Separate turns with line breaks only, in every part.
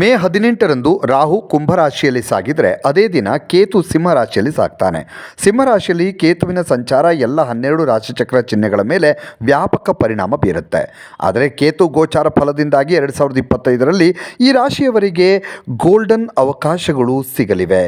ಮೇ ಹದಿನೆಂಟರಂದು ರಾಹು ಕುಂಭರಾಶಿಯಲ್ಲಿ ಸಾಗಿದರೆ ಅದೇ ದಿನ ಕೇತು ಸಿಂಹರಾಶಿಯಲ್ಲಿ ಸಾಗ್ತಾನೆ. ಸಿಂಹರಾಶಿಯಲ್ಲಿ ಕೇತುವಿನ ಸಂಚಾರ ಎಲ್ಲ ಹನ್ನೆರಡು ರಾಶಿಚಕ್ರ ಚಿಹ್ನೆಗಳ ಮೇಲೆ ವ್ಯಾಪಕ ಪರಿಣಾಮ ಬೀರುತ್ತೆ. ಆದರೆ ಕೇತು ಗೋಚಾರ ಫಲದಿಂದಾಗಿ ಎರಡು ಸಾವಿರದ ಇಪ್ಪತ್ತೈದರಲ್ಲಿ ಈ ರಾಶಿಯವರಿಗೆ ಗೋಲ್ಡನ್ ಅವಕಾಶಗಳು ಸಿಗಲಿವೆ.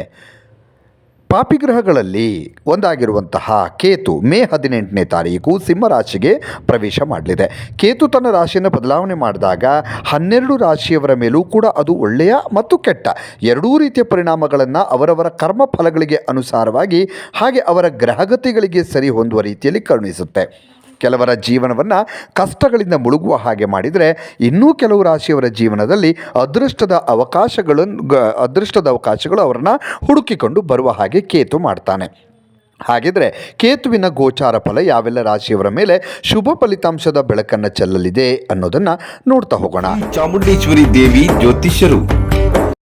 ಪಾಪಿಗ್ರಹಗಳಲ್ಲಿ ಒಂದಾಗಿರುವಂತಹ ಕೇತು ಮೇ ಹದಿನೆಂಟನೇ ತಾರೀಕು ಸಿಂಹರಾಶಿಗೆ ಪ್ರವೇಶ ಮಾಡಲಿದೆ. ಕೇತು ತನ್ನ ರಾಶಿಯನ್ನು ಬದಲಾವಣೆ ಮಾಡಿದಾಗ ಹನ್ನೆರಡು ರಾಶಿಯವರ ಮೇಲೂ ಕೂಡ ಅದು ಒಳ್ಳೆಯ ಮತ್ತು ಕೆಟ್ಟ. ಎರಡೂ ರೀತಿಯ ಪರಿಣಾಮಗಳನ್ನು ಅವರವರ ಕರ್ಮ ಫಲಗಳಿಗೆ ಅನುಸಾರವಾಗಿ ಹಾಗೆ ಅವರ ಗ್ರಹಗತಿಗಳಿಗೆ ಸರಿ ಹೊಂದುವ ರೀತಿಯಲ್ಲಿ ಕರುಣಿಸುತ್ತೆ. ಕೆಲವರ ಜೀವನವನ್ನು ಕಷ್ಟಗಳಿಂದ ಮುಳುಗುವ ಹಾಗೆ ಮಾಡಿದರೆ ಇನ್ನೂ ಕೆಲವು ರಾಶಿಯವರ ಜೀವನದಲ್ಲಿ ಅದೃಷ್ಟದ ಅವಕಾಶಗಳನ್ನು ಅದೃಷ್ಟದ ಅವಕಾಶಗಳು ಅವರನ್ನು ಹುಡುಕಿಕೊಂಡು ಬರುವ ಹಾಗೆ ಕೇತು ಮಾಡ್ತಾನೆ. ಹಾಗಿದ್ರೆ ಕೇತುವಿನ ಗೋಚಾರ ಫಲ ಯಾವೆಲ್ಲ ರಾಶಿಯವರ ಮೇಲೆ ಶುಭ ಫಲಿತಾಂಶದ ಬೆಳಕನ್ನು ಚೆಲ್ಲಲಿದೆ ಅನ್ನೋದನ್ನು ನೋಡ್ತಾ ಹೋಗೋಣ.
ಚಾಮುಂಡೇಶ್ವರಿ ದೇವಿ ಜ್ಯೋತಿಷ್ಯರು.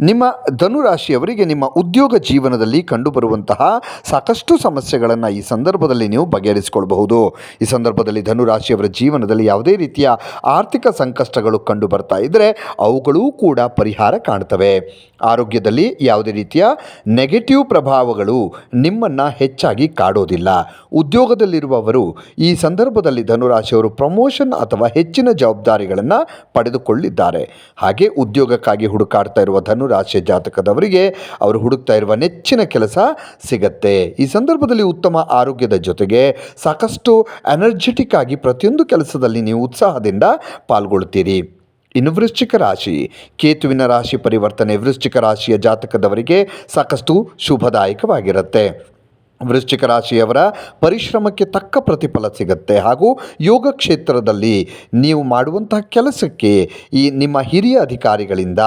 ನಿಮ್ಮ ಧನುರಾಶಿಯವರಿಗೆ ನಿಮ್ಮ ಉದ್ಯೋಗ ಜೀವನದಲ್ಲಿ ಕಂಡುಬರುವಂತಹ ಸಾಕಷ್ಟು ಸಮಸ್ಯೆಗಳನ್ನು ಈ ಸಂದರ್ಭದಲ್ಲಿ ನೀವು ಬಗೆಹರಿಸಿಕೊಳ್ಬಹುದು. ಈ ಸಂದರ್ಭದಲ್ಲಿ ಧನುರಾಶಿಯವರ ಜೀವನದಲ್ಲಿ ಯಾವುದೇ ರೀತಿಯ ಆರ್ಥಿಕ ಸಂಕಷ್ಟಗಳು ಕಂಡು ಬರ್ತಾ ಇದ್ದರೆ ಅವುಗಳೂ ಕೂಡ ಪರಿಹಾರ ಕಾಣ್ತವೆ. ಆರೋಗ್ಯದಲ್ಲಿ ಯಾವುದೇ ರೀತಿಯ ನೆಗೆಟಿವ್ ಪ್ರಭಾವಗಳು ನಿಮ್ಮನ್ನು ಹೆಚ್ಚಾಗಿ ಕಾಡೋದಿಲ್ಲ. ಉದ್ಯೋಗದಲ್ಲಿರುವವರು ಈ ಸಂದರ್ಭದಲ್ಲಿ ಧನುರಾಶಿಯವರು ಪ್ರಮೋಷನ್ ಅಥವಾ ಹೆಚ್ಚಿನ ಜವಾಬ್ದಾರಿಗಳನ್ನು ಪಡೆದುಕೊಳ್ಳಿದ್ದಾರೆ. ಹಾಗೆ ಉದ್ಯೋಗಕ್ಕಾಗಿ ಹುಡುಕಾಡ್ತಾ ಇರುವ ಧನುರಾಶಿಯ ಜಾತಕದವರಿಗೆ ಅವರು ಹುಡುಕ್ತಾ ಇರುವ ನೆಚ್ಚಿನ ಕೆಲಸ ಸಿಗತ್ತೆ. ಈ ಸಂದರ್ಭದಲ್ಲಿ ಉತ್ತಮ ಆರೋಗ್ಯದ ಜೊತೆಗೆ ಸಾಕಷ್ಟು ಎನರ್ಜೆಟಿಕ್ ಆಗಿ ಪ್ರತಿಯೊಂದು ಕೆಲಸದಲ್ಲಿ ನೀವು ಉತ್ಸಾಹದಿಂದ ಪಾಲ್ಗೊಳ್ತೀರಿ. ಇನ್ನು ವೃಶ್ಚಿಕ ರಾಶಿ. ಕೇತುವಿನ ರಾಶಿ ಪರಿವರ್ತನೆ ವೃಶ್ಚಿಕ ರಾಶಿಯ ಜಾತಕದವರಿಗೆ ಸಾಕಷ್ಟು ಶುಭದಾಯಕವಾಗಿರುತ್ತೆ. ವೃಶ್ಚಿಕ ರಾಶಿಯವರ ಪರಿಶ್ರಮಕ್ಕೆ ತಕ್ಕ ಪ್ರತಿಫಲ ಸಿಗುತ್ತೆ. ಹಾಗೂ ಯೋಗ ಕ್ಷೇತ್ರದಲ್ಲಿ ನೀವು ಮಾಡುವಂತಹ ಕೆಲಸಕ್ಕೆ ಈ ನಿಮ್ಮ ಹಿರಿಯ ಅಧಿಕಾರಿಗಳಿಂದ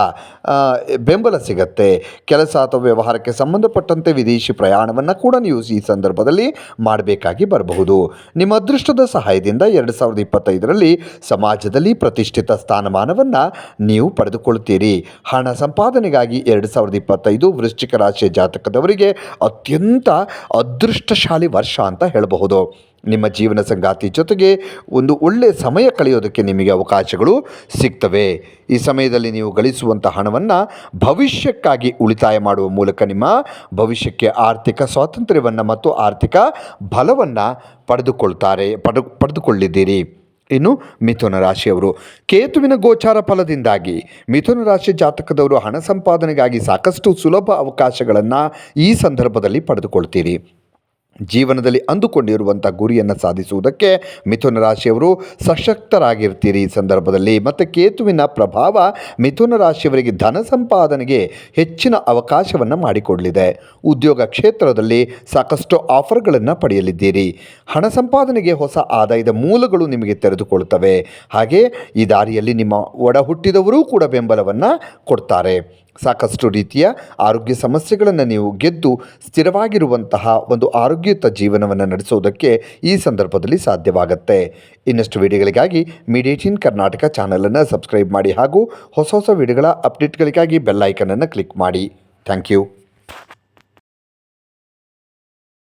ಬೆಂಬಲ ಸಿಗತ್ತೆ. ಕೆಲಸ ಅಥವಾ ವ್ಯವಹಾರಕ್ಕೆ ಸಂಬಂಧಪಟ್ಟಂತೆ ವಿದೇಶಿ ಪ್ರಯಾಣವನ್ನು ಕೂಡ ನೀವು ಈ ಸಂದರ್ಭದಲ್ಲಿ ಮಾಡಬೇಕಾಗಿ ಬರಬಹುದು. ನಿಮ್ಮ ಅದೃಷ್ಟದ ಸಹಾಯದಿಂದ ಎರಡು ಸಾವಿರದ ಇಪ್ಪತ್ತೈದರಲ್ಲಿ ಸಮಾಜದಲ್ಲಿ ಪ್ರತಿಷ್ಠಿತ ಸ್ಥಾನಮಾನವನ್ನು ನೀವು ಪಡೆದುಕೊಳ್ತೀರಿ ಹಣ ಸಂಪಾದನೆಗಾಗಿ ಎರಡು ಸಾವಿರದ ಇಪ್ಪತ್ತೈದು ವೃಶ್ಚಿಕ ರಾಶಿಯ ಜಾತಕದವರಿಗೆ ಅತ್ಯಂತ ಅದೃಷ್ಟಶಾಲಿ ವರ್ಷ ಅಂತ ಹೇಳಬಹುದು. ನಿಮ್ಮ ಜೀವನ ಸಂಗಾತಿ ಜೊತೆಗೆ ಒಂದು ಒಳ್ಳೆಯ ಸಮಯ ಕಳೆಯೋದಕ್ಕೆ ನಿಮಗೆ ಅವಕಾಶಗಳು ಸಿಗ್ತವೆ. ಈ ಸಮಯದಲ್ಲಿ ನೀವು ಗಳಿಸುವಂಥ ಹಣವನ್ನು ಭವಿಷ್ಯಕ್ಕಾಗಿ ಉಳಿತಾಯ ಮಾಡುವ ಮೂಲಕ ನಿಮ್ಮ ಭವಿಷ್ಯಕ್ಕೆ ಆರ್ಥಿಕ ಸ್ವಾತಂತ್ರ್ಯವನ್ನು ಮತ್ತು ಆರ್ಥಿಕ ಬಲವನ್ನು ಪಡೆದುಕೊಳ್ತಾರೆ ಪಡೆ ಪಡೆದುಕೊಳ್ಳಿದ್ದೀರಿ. ಇನ್ನು ಮಿಥುನ ರಾಶಿಯವರು. ಕೇತುವಿನ ಗೋಚಾರ ಫಲದಿಂದಾಗಿ ಮಿಥುನ ರಾಶಿ ಜಾತಕದವರು ಹಣ ಸಂಪಾದನೆಗಾಗಿ ಸಾಕಷ್ಟು ಸುಲಭ ಅವಕಾಶಗಳನ್ನು ಈ ಸಂದರ್ಭದಲ್ಲಿ ಪಡೆದುಕೊಳ್ತೀರಿ. ಜೀವನದಲ್ಲಿ ಅಂದುಕೊಂಡಿರುವಂಥ ಗುರಿಯನ್ನು ಸಾಧಿಸುವುದಕ್ಕೆ ಮಿಥುನ ರಾಶಿಯವರು ಸಶಕ್ತರಾಗಿರ್ತೀರಿ ಈ ಸಂದರ್ಭದಲ್ಲಿ. ಮತ್ತು ಕೇತುವಿನ ಪ್ರಭಾವ ಮಿಥುನ ರಾಶಿಯವರಿಗೆ ಧನ ಸಂಪಾದನೆಗೆ ಹೆಚ್ಚಿನ ಅವಕಾಶವನ್ನು ಮಾಡಿಕೊಡಲಿದೆ. ಉದ್ಯೋಗ ಕ್ಷೇತ್ರದಲ್ಲಿ ಸಾಕಷ್ಟು ಆಫರ್ಗಳನ್ನು ಪಡೆಯಲಿದ್ದೀರಿ. ಹಣ ಸಂಪಾದನೆಗೆ ಹೊಸ ಆದಾಯದ ಮೂಲಗಳು ನಿಮಗೆ ತೆರೆದುಕೊಳ್ಳುತ್ತವೆ ಹಾಗೆ ಈ ದಾರಿಯಲ್ಲಿ ನಿಮ್ಮ ಒಡಹುಟ್ಟಿದವರೂ ಕೂಡ ಬೆಂಬಲವನ್ನು ಕೊಡ್ತಾರೆ. ಸಾಕಷ್ಟು ರೀತಿಯ ಆರೋಗ್ಯ ಸಮಸ್ಯೆಗಳನ್ನು ನೀವು ಗೆದ್ದು ಸ್ಥಿರವಾಗಿರುವಂತಹ ಒಂದು ಆರೋಗ್ಯಯುತ ಜೀವನವನ್ನು ನಡೆಸೋದಕ್ಕೆ ಈ ಸಂದರ್ಭದಲ್ಲಿ ಸಾಧ್ಯವಾಗುತ್ತೆ. ಇನ್ನಷ್ಟು ವಿಡಿಯೋಗಳಿಗಾಗಿ ಮೀಡಿಯೇಟಿನ್ ಕರ್ನಾಟಕ ಚಾನಲನ್ನು ಸಬ್ಸ್ಕ್ರೈಬ್ ಮಾಡಿ ಹಾಗೂ ಹೊಸ ಹೊಸ ವಿಡಿಯೋಗಳ ಅಪ್ಡೇಟ್ಗಳಿಗಾಗಿ ಬೆಲ್ಲೈಕನನ್ನು ಕ್ಲಿಕ್ ಮಾಡಿ. Thank you.